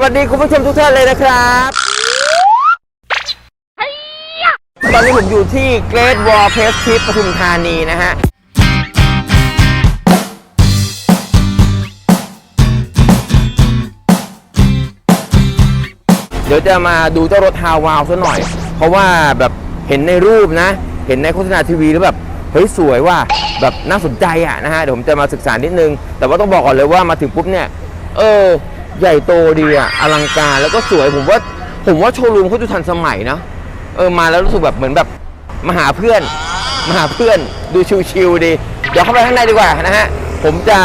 สวัสดีคุณผู้ชมทุกท่านเลยนะครับ ตอนนี้ผมอยู่ที่เกร t วอลเพสทิปปทุมธานีนะฮะ เดี๋ยวจะมาดูเจ้ารถฮาวาวซะหน่อย เพราะว่าแบบเห็นในรูปนะ เห็นในโฆษณาทีวีแล้วแบบ เฮ้ย สวยว่ะแบบน่าสนใจอะนะฮะ เดี๋ยวผมจะมาศึกษานิดนึง แต่ว่าต้องบอกก่อนเลยว่ามาถึงปุ๊บเนี่ย เออ ใหญ่โตดีอะอลังการแล้วก็สวยผมว่าผมว่าโชว์รูมเขาดูทันสมัยนะเออมาแล้วรู้สึกแบบเหมือนแบบมาหาเพื่อนมาหาเพื่อนดูชิวๆดีเดี๋ยวเข้าไปข้างในดีกว่านะฮะผมจะ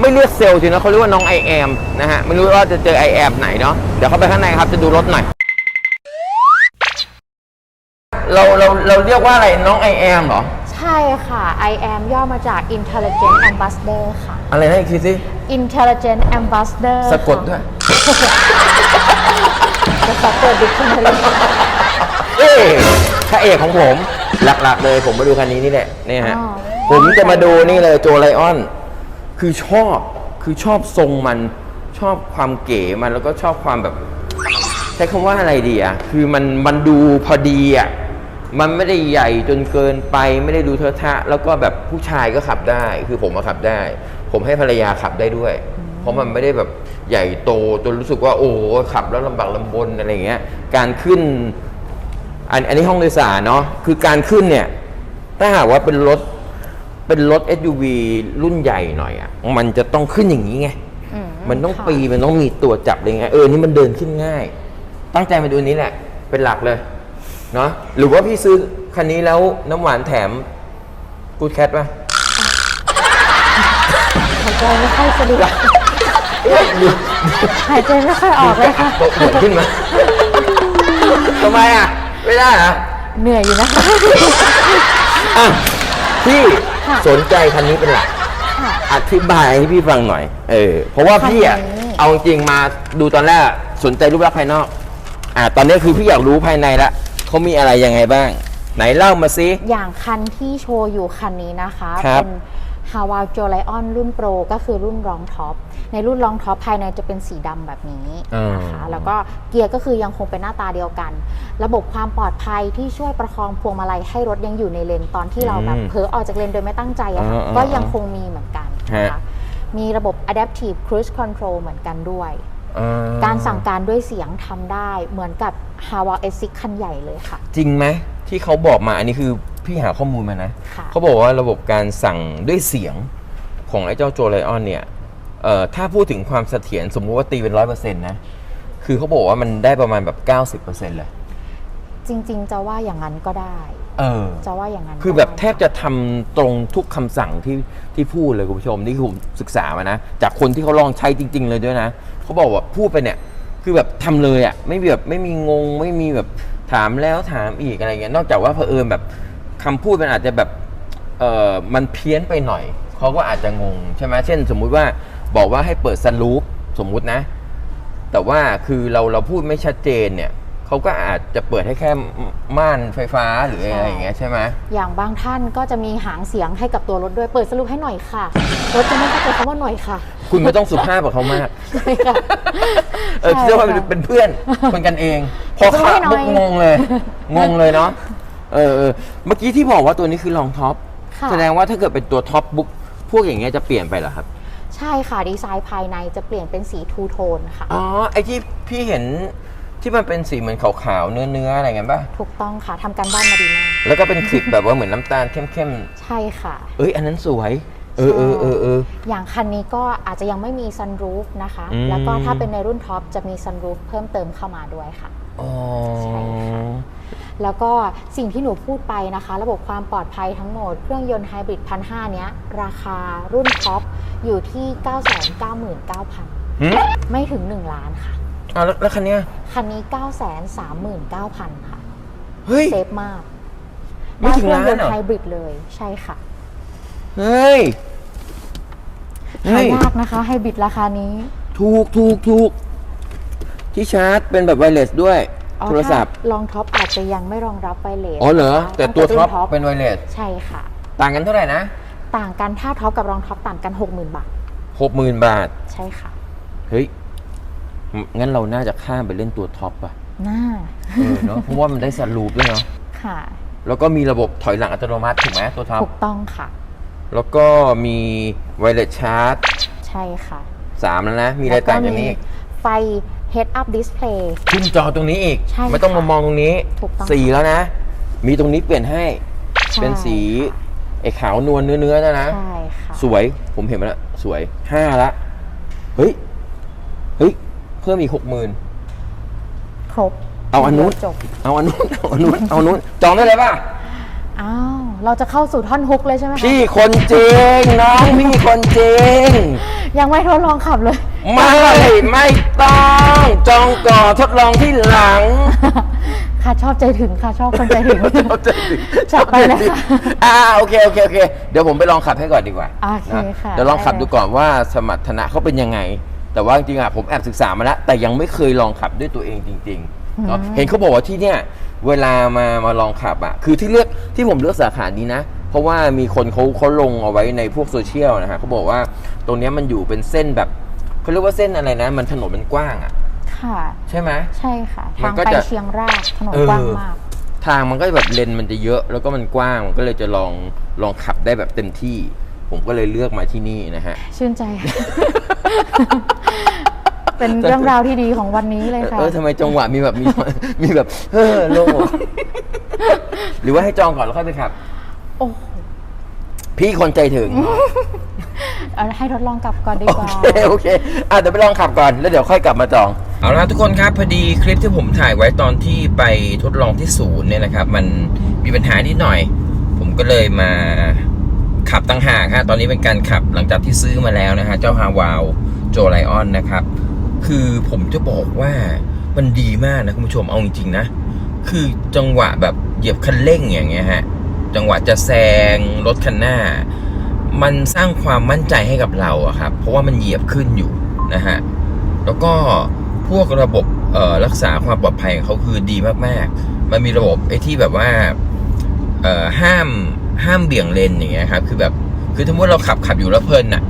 ไม่เรียกเซลล์จรินะเขาเรียกว่าน้องไอแอมนะฮะไม่รู้ว่าจะเจอไอแอมไหนเนาะเดี๋ยวเข้าไปข้างในครับจะดูรถหน่อยเราเราเราเรียกว่าอะไรน้องไอแอมเหรอ ใช่ค่ะ I am ย่อมาจาก Intelligent Ambassador ค่ะ อะไรนะอีกทีสิ Intelligent Ambassador สะกดด้วย จะสะกดดิฉันเลยเอ้พระเอกของผมหลักๆ เลยผมมาดูคันนี้นี่แหละเนี่ยฮะอ๋อผมจะมาดูนี่เลยโจไลออน คือชอบคือชอบทรงมันชอบความเก๋มันแล้วก็ชอบความแบบ ใช้คำว่าอะไรดีอะ คือมันมันดูพอดีอะ มันไม่ได้ใหญ่จนเกินไปไม่ได้ดูเทอะทะ แล้วก็แบบผู้ชายก็ขับได้ คือผมมาขับได้ ผมให้ภรรยาขับได้ด้วย เพราะมันไม่ได้แบบใหญ่โตจนรู้สึกว่าโอ้โหขับแล้วลำบากลำบนอะไรอย่างเงี้ย การขึ้น อันอันนี้ห้องโดยสารเนาะคือการขึ้นเนี่ย ถ้าหากว่าเป็นรถเป็นรถ SUV รุ่นใหญ่หน่อยอะ่ะมันจะต้องขึ้นอย่างนี้ไงอืมันต้องค่ะปีมันต้องมีตัวจับอะไรเงี้ยเออนี่มันเดินขึ้นง่าย ตั้งใจมาดูอันนี้แหละ เป็นหลักเลย เนาะหรือว่าพี่ซื้อคันนี้แล้วน้ำหวานแถมกูดแคทป่ะหายใจไม่ค่อยสะดวกหายใจไม่ค่อยออกเลยค่ะโตะหัวขึ้นมาทำไมอะ ไม่ได้เหรอเหนื่อยอยู่นะคะอะพี่ค่ะสนใจคันนี้เป็นหลักค่ะอธิบายให้พี่ฟังหน่อย เออ เพราะว่าพี่อะคันนี้เอาจริงมาดูตอนแรกอะสนใจรูปลักษณ์ภายนอก อ่า ตอนนี้คือพี่อยากรู้ภายในละ เขามีอะไรยังไงบ้าง ไหนเล่ามาซิ อย่างคันที่โชว์อยู่คันนี้นะคะ ครับเป็น h a w a l j o l i o n รุ่นโปรก็คือรุ่นรองท็อป ในรุ่นรองท็อปภายในจะเป็นสีดำแบบนี้นะคะแล้วก็เกียร์ก็คือยังคงเป็นหน้าตาเดียวกัน ระบบความปลอดภัยที่ช่วยประคองพวงมาลัยให้รถยังอยู่ในเลนตอนที่เราแบบเผลอออกจากเลนโดยไม่ตั้งใจอะค่ะก็ยังคงมีเหมือนกันนะคะมีระบบ adaptive cruise control เหมือนกันด้วยอ่ การสั่งการด้วยเสียงทำได้เหมือนกับ h a w a l S6 คันใหญ่เลยค่ะจริงไหมที่เขาบอกมาอันนี้คือพี่หาข้อมูลมานะ ค่ะ เขาบอกว่าระบบการสั่งด้วยเสียงของไอ้เจ้าโจไลออนเนี่ยเอ่อถ้าพูดถึงความเสถียรสมมุติว่าตีเป็นร้อยเปอร์เซ็นต์นะ คือเขาบอกว่ามันได้ประมาณแบบ 90%เลย จริง ๆ จะว่าอย่างนั้นก็ได้ เออ จะว่าอย่างนั้นคือแบบก็ได้แทบจะทำตรงทุกคำสั่งที่ที่พูดเลยคุณผู้ชมนี่คือผมศึกษามานะ จากคนที่เขาลองใช้จริง ๆ เลยด้วยนะเขาบอกว่าพูดไปเนี่ย คือแบบทำเลยอะ่ะไม่มีแบบไม่มีงง ไม่มีแบบถามแล้วถามอีกอะไรเงี้ยนอกจากว่าเผอิญแบบคำพูดมันอาจจะแบบเออมันเพี้ยนไปหน่อยเขาก็อาจจะงงใช่ไหมเช่น สมมุติว่าบอกว่าให้เปิดซันรูฟสมมุตินะ แต่ว่าคือเราเราพูดไม่ชัดเจนเนี่ย เขาก็อาจจะเปิดให้แค่ม่านไฟฟ้าหรืออะไรอย่างเงี้ยใช่ไหมอย่างบางท่านก็จะมีหางเสียงให้กับตัวรถด้วยเปิดสรุปให้หน่อยค่ะรถจะไม่เข้าใจคำว่าหน่อยค่ะ คุณไม่ต้องสุภาพกับเขามากใช่ค่ะเออใช่คิดว่าค่ะเป็นเพื่อนคนกันเอง พอจะขัไม่บน้อยปุ๊บงงเลย งงเลยเนาะเออเออเมื่อกี้ที่บอกว่าตัวนี้คือรองท็อปค่ะแสดงว่าถ้าเกิดเป็นตัวท็อปบุ๊กพวกอย่างเงี้ยจะเปลี่ยนไปเหรอครับใช่ค่ะดีไซน์ภายในจะเปลี่ยนเป็นสีทูโทนค่ะอ๋อไอที่พี่เห็น ที่มันเป็นสีเหมือนขาวๆเนื้อเนื้อๆอะไรเงี้ยป่ะถูกต้องค่ะทำการบ้านมาดีมากแล้วก็เป็นคลิปแบบว่าเหมือนน้ำตาลเข้มใช่ค่ะ ๆ เอ้ย อันนั้นสวย เออเออเออเออ อย่างคันนี้ก็อาจจะยังไม่มีซันรูฟนะคะ อืม แล้วก็ถ้าเป็นในรุ่นท็อปจะมีซันรูฟเพิ่มเติมเข้ามาด้วยค่ะ อ๋อ ใช่ค่ะ แล้วก็สิ่งที่หนูพูดไปนะคะ ระบบความปลอดภัยทั้งหมด เครื่องยนต์ไฮบริดพันห้าเนี้ย ราคารุ่นท็อปอยู่ที่ 999,000 หืม ไม่ถึง 1 ล้านค่ะ อะแล้วแล้วคันเนี้ยคันนี้ 939,000 ค่ะ เฮ้ย เซฟมากไม่ถึงด้เครื่องยนล้านเหรอต์ไฮบริดเลยใช่ค่ะ เฮ้ยเฮ้หายยากนะคะไฮบริดราคานี้ ถูกถูกถูกที่ชาร์จเป็นแบบไวเลสด้วยอ๋อโทรศัพท์ถ้าลองท็อปอาจจะยังไม่รองรับไวเลสอ๋อเหรอ แต่ตัวท็อปรุ่นเป็นไวเลสใช่ค่ะ ต่างกันเท่าไหร่นะ ต่างกันถ้าท็อปกับรองท็อปต่างกัน 60,000 บาทหกหมื่นบาท ใช่ค่ะ เฮ้ย งั้นเราน่าจะข้ามไปเล่นตัวท็อปอะหน้าเออเนาะเพราะว่ามันได้สันลูปด้วยเนาะค่ะ แล้วก็มีระบบถอยหลังอัตโนมัติถูกไหมตัวท็อปถูกต้องค่ะ แล้วก็มีไวเลสชาร์จใช่ค่ะสามแล้วนะ มีอะไรต่างจากนี้อีกไฟ head up display ขึ้นจอตรงนี้อีกใช่ไม่ต้องค่ะมามองตรงนี้ถูกต้องสีแล้วนะ มีตรงนี้เปลี่ยนให้ใช่เป็นสีไอ้ขาวนวลเนื้อเนื้อๆนะนะใช่ค่ะสวย ผมเห็นมาแล้วสวยห้าละ เฮ้ยเฮ้ย เพิ่มอีกหกหมื่น ครบเอาอันนู้น จบเอาอันนู้นเอาอันนู้นเอาอันนู้นจองได้เลยป่ะ อ้าวเราจะเข้าสู่ท่อนฮุกเลยใช่ไหมคะพี่คนจริงน้องพี่คนจริง ยังไม่ทดลองขับเลย ไม่ไม่ต้องจองก่อนทดลองที่หลัง ค่ะชอบใจถึงค่ะชอบคนใจถึงชอบใจถึงจัดไปเลยค่ะอ่าโอเคโอเคโอเค เดี๋ยวผมไปลองขับให้ก่อนดีกว่าโอเคนะค่ะเดี๋ยวลองขับได้ดูก่อนว่าสมรรถนะเขาเป็นยังไง แต่ว่าจริงๆอะผมแอบศึกษามาแล้วแต่ยังไม่เคยลองขับด้วยตัวเองจริงๆเนาะเห็นเขาบอกว่าที่เนี่ยเวลามามาลองขับอะคือที่เลือกที่ผมเลือกสาขานี้นะ เพราะว่ามีคนเขาเขาลงเอาไว้ในพวกโซเชียลนะฮะเขาบอกว่าตรงเนี้ยมันอยู่เป็นเส้นแบบเขาเรียกว่าเส้นอะไรนะ มันถนนมันกว้างอะค่ะ ใช่ไหมใช่ค่ะมัทานงก็ไปจะเชียงรากถนนเออกว้างมากทางมันก็แบบเลนมันจะเยอะ แล้วก็มันกว้างมันก็เลยจะลองลองขับได้แบบเต็มที่ ผมก็เลยเลือกมาที่นี่นะฮะ ชื่นใจค่ะเป็นเรื่องราวที่ดีของวันนี้เลยค่ะ เออทำไมจังหวะมีแบบมีมีแบบเฮ้อโล่งหรือว่าให้จองก่อนแล้วค่อยไปขับ โอ้โหพี่คนใจถึงเอาให้ทดลองกลับก่อนดีโอกว่าเคโอเคอะเดี๋ยวไปลองขับก่อนแล้วเดี๋ยวค่อยกลับมาจอง เอาละทุกคนครับพอดีคลิปที่ผมถ่ายไว้ตอนที่ไปทดลองที่ศูนย์เนี่ยนะครับ มันมีปัญหานิดหน่อย ผมก็เลยมา ขับตั้งหากฮะตอนนี้เป็นการขับหลังจากที่ซื้อมาแล้วนะฮะเจ้าฮาวาวโจไลออนนะครับ คือผมจะบอกว่ามันดีมากนะคุณผู้ชมเอาจริงๆนะ คือจังหวะแบบเหยียบคันเร่งอย่างเงี้ยฮะจังหวะจะแซงรถคันหน้า มันสร้างความมั่นใจให้กับเราอะครับเพราะว่ามันเหยียบขึ้นอยู่นะฮะแล้วก็พวกระบบเอ่อรักษาความปลอดภัยของเขาคือดีมากๆ มันมีระบบไอ้ที่แบบว่าเอ่อห้าม ห้ามเบี่ยงเลนอย่างเงี้ยครับคือแบบคือสมมติเราขับขับอยู่แล้วเพลินอะ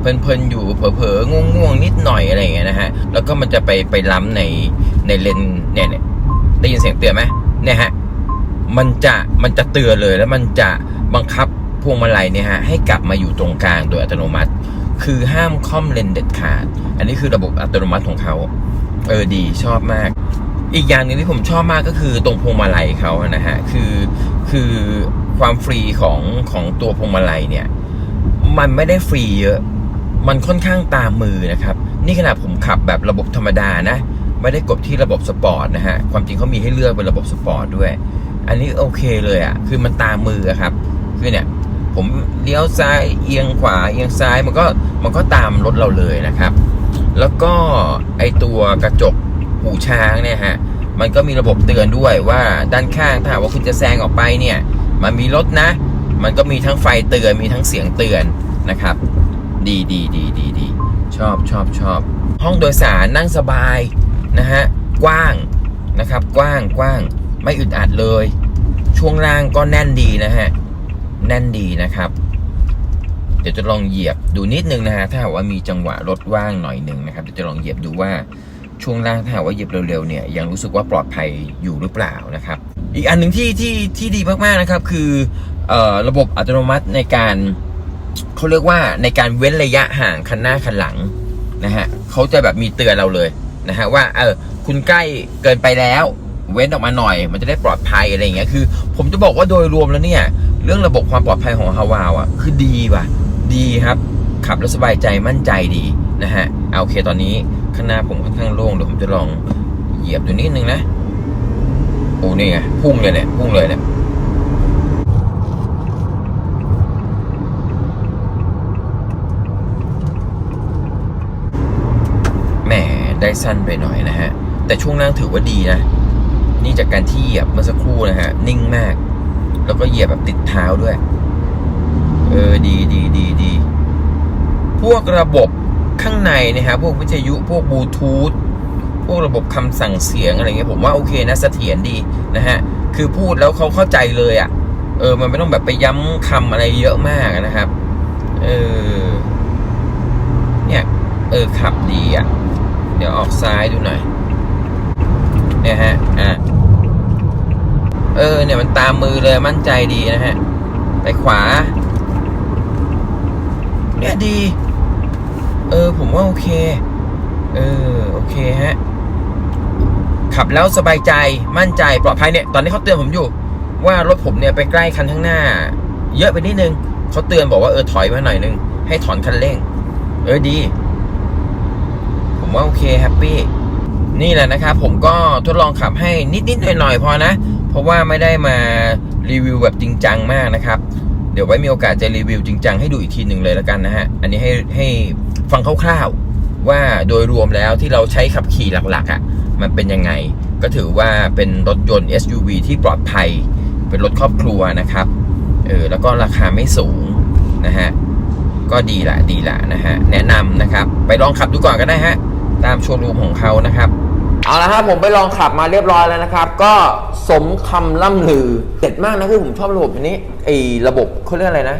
เพลินเพลินๆอยู่เผลอๆง่วงๆนิดหน่อยอะไรอย่างเงี้ยนะฮะแล้วก็มันจะไปไปล้ำในในเลนเนี่ยเนี่ยได้ยินเสียงเตือนไหมเนี่ยฮะมันจะมันจะเตือนเลยแล้วมันจะบังคับพวงมาลัยเนี่ยฮะให้กลับมาอยู่ตรงกลางโดยอัตโนมัติ คือห้ามค่อมเลนเด็ดขาด อันนี้คือระบบอัตโนมัติของเขาเออดีชอบมาก อีกอย่างหนึ่งที่ผมชอบมากก็คือตรงพวงมาลัยเขานะฮะคือคือ ความฟรีของของตัวพวงมาลัยเนี่ย มันไม่ได้ฟรีเยอะ มันค่อนข้างตามมือนะครับ นี่ขนาดผมขับแบบระบบธรรมดานะ ไม่ได้กดที่ระบบสปอร์ตนะฮะ ความจริงเขามีให้เลือกเป็นระบบสปอร์ตด้วย อันนี้โอเคเลยอะ่ะ คือมันตามมืออะครับ คือเนี่ย ผมเลี้ยวซ้ายเอียงขวาเอียงซ้ายมันก็มันก็ตามรถเราเลยนะครับ แล้วก็ไอตัวกระจกหูช้างเนี่ยฮะ มันก็มีระบบเตือนด้วยว่าด้านข้างถ้าว่าคุณจะแซงออกไปเนี่ย มันมีรถนะ มันก็มีทั้งไฟเตือนมีทั้งเสียงเตือนนะครับ ดีดีดีดีดีชอบชอบชอบ ห้องโดยสารนั่งสบายนะฮะกว้างนะครับกว้างกว้างไม่อึดอัดเลย ช่วงล่างก็แน่นดีนะฮะแน่นดีนะครับ เดี๋ยวจะลองเหยียบดูนิดนึงนะฮะถ้าหากว่ามีจังหวะรถว่างหน่อยหนึ่งนะครับเดี๋ยวจะลองเหยียบดูว่าช่วงล่างถ้าหากว่าเหยียบเร็วๆเนี่ยยังรู้สึกว่าปลอดภัยอยู่หรือเปล่านะครับ อีกอันหนึ่งที่ที่ที่ดีมากๆนะครับ คือออระบบอัตโนมัติในการเขาเรียกว่าในการเว้นระยะห่างคันหน้าคันหลังนะฮะเขาจะแบบมีเตือนเราเลยนะฮะว่าเออคุณใกล้เกินไปแล้ว เว้นออกมาหน่อย มันจะได้ปลอดภัยอะไรอย่างเงี้ยคือ ผมจะบอกว่าโดยรวมแล้วเนี่ย เรื่องระบบความปลอดภัยของฮาวาวอะคือดีว่ะ ดีครับ ขับแล้วสบายใจมั่นใจดีนะฮะเอาโอเคตอนนี้ข้างหน้าผมค่อนข้างโล่งเดี๋ยวผมจะลองเหยียบดูนิดนึงนะ โอ้นี่ไงพุ่งเลยเนี่ยพุ่งเลยเนี่ยแหมได้สั้นไปหน่อยนะฮะ แต่ช่วงล่างถือว่าดีนะ นี่จากการที่เหยียบเมื่อสักครู่นะฮะ นิ่งมาก แล้วก็เหยียบแบบติดเท้าด้วย เออดีดีดีดีพวกระบบข้างในนะฮะพวกวิทยุพวกบลูทูธ พวกระบบคำสั่งเสียงอะไรเงี้ยผมว่าโอเคนะเสถียรดีนะฮะคือพูดแล้วเขาเข้าใจเลยอะ่ะเออมันไม่ต้องแบบไปย้ำคำอะไรเยอะมากนะครับเออเนี่ยเออขับดีอะ่ะ เดี๋ยวออกซ้ายดูหน่อยเนี่ยฮะอะเออเนี่ยมันตามมือเลยมั่นใจดีนะฮะไปขวา เนี่ยดี เออ ผมว่าโอเค เออ โอเคฮะ ขับแล้วสบายใจมั่นใจปลอดภัยเนี่ยตอนนี้เขาเตือนผมอยู่ ว่ารถผมเนี่ยไปใกล้คันข้างหน้า เยอะไปนิดนึงเขาเตือนบอกว่าเออถอยมาหน่อยนึง ให้ถอนคันเร่ง เออดี ผมว่าโอเคแฮปปี้นี่แหละนะครับผมก็ทดลองขับให้นิดๆหน่อยๆพอนะ เพราะว่าไม่ได้มารีวิวแบบจริงจังมากนะครับ เดี๋ยวไว้มีโอกาสจะรีวิวจริงจังให้ดูอีกทีหนึ่งเลยแล้วกันนะฮะ อันนี้ให้ให้ฟังคร่าวๆว่าโดยรวมแล้วที่เราใช้ขับขี่หลักๆอะ่ะ มันเป็นยังไง ก็ถือว่าเป็นรถยนต์ SUV ที่ปลอดภัย เป็นรถครอบครัวนะครับเออแล้วก็ราคาไม่สูงนะฮะก็ดีละดีละนะฮะแนะนำนะครับไปลองขับดูก่อนก็ได้ฮะตามโชว์รูมของเขานะครับเอาละครับผมไปลองขับมาเรียบร้อยแล้วนะครับ ก็สมคำล่ำลือเด็ดมากนะคือผมชอบระบบอันนี้ไอ้ระบบเขาเรียกอะไรนะ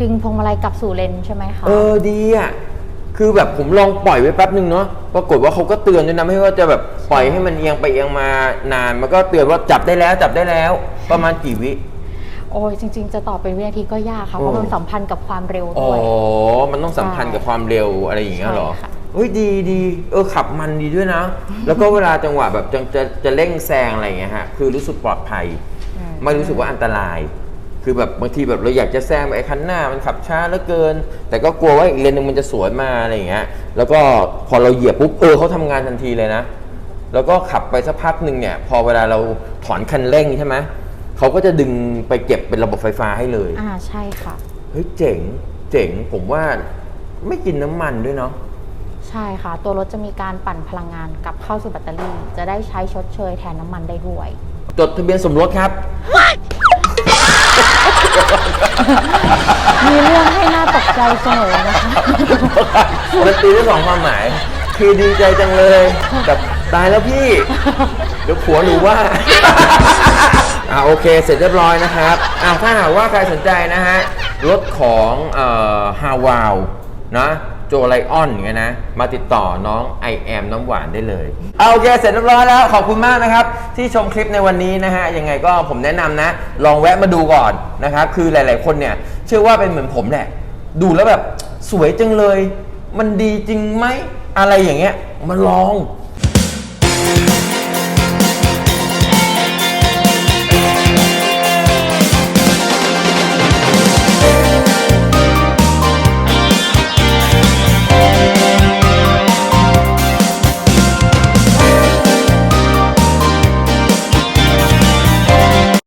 ดึงพวงมาลัยกลับสู่เลนใช่ไหมคะเออดีอะ คือแบบผมลองปล่อยไว้แป๊บหนึ่งเนาะปรากฏว่าเขาก็เตือนด้วยนะไม่ว่าจะแบบปล่อยให้มันเอียงไปเอียงมานาน มันก็เตือนว่าจับได้แล้วจับได้แล้ว ประมาณกี่วิโอ้ยจริง ๆ จะตอบเป็นวินาทีก็ยากค่ะเพราะมันสัมพันธ์กับความเร็วอ๋อด้วย มันต้องสัมพันธ์กับความเร็วอะไรอย่างเงี้ยเหรอใช่ค่ะ เฮ้ยดีดีเออขับมันดีด้วยนะ แล้วก็เวลาจังหวะแบบจะจะจะเร่งแซงอะไรอย่างเงี้ยฮะคือรู้สึกปลอดภัยอืมไม่รู้สึกว่าอันตราย คือแบบบางทีแบบเราอยากจะแซงไปไอ้คันหน้ามันขับช้าเหลือเกิน แต่ก็กลัวว่าอีกเลนหนึ่งมันจะสวนมาอะไรอย่างเงี้ยแล้วก็พอเราเหยียบปุ๊บเออเขาทำงานทันทีเลยนะ แล้วก็ขับไปสักพักหนึ่งเนี่ย พอเวลาเราถอนคันเร่งใช่ไหมเขาก็จะดึงไปเก็บเป็นระบบไฟฟ้าให้เลยอ่าใช่ค่ะเฮ้ยเจ๋งเจ๋งผมว่าไม่กินน้ำมันด้วยเนาะใช่ค่ะ ตัวรถจะมีการปั่นพลังงานกลับเข้าสู่แบตเตอรี่ จะได้ใช้ชดเชยแทนน้ำมันได้ด้วย จดทะเบียนสมรสครับ มีเรื่องให้น่าตกใจเสมอนะคะ มันตีได้สองความหมาย คือดีใจจังเลยแต่ตายแล้วพี่ เดี๋ยวผัวหนูว่า อ่าโอเค เสร็จเรียบร้อยนะครับ อ่าถ้าหากว่าใครสนใจนะฮะ รถของเอ่อฮาวาวนะ โจไลออนอย่างเงี้ยนะ มาติดต่อน้องไอแอมน้ำหวานได้เลยเอาโอเคเสร็จเรียบร้อยแล้ว ขอบคุณมากนะครับ ที่ชมคลิปในวันนี้นะฮะ ยังไงก็ผมแนะนำนะ ลองแวะมาดูก่อนนะครับ คือหลาย ๆ คนเนี่ย เชื่อว่าเป็นเหมือนผมแหละ ดูแล้วแบบสวยจังเลย มันดีจริงไหมอะไรอย่างเงี้ยมาลอง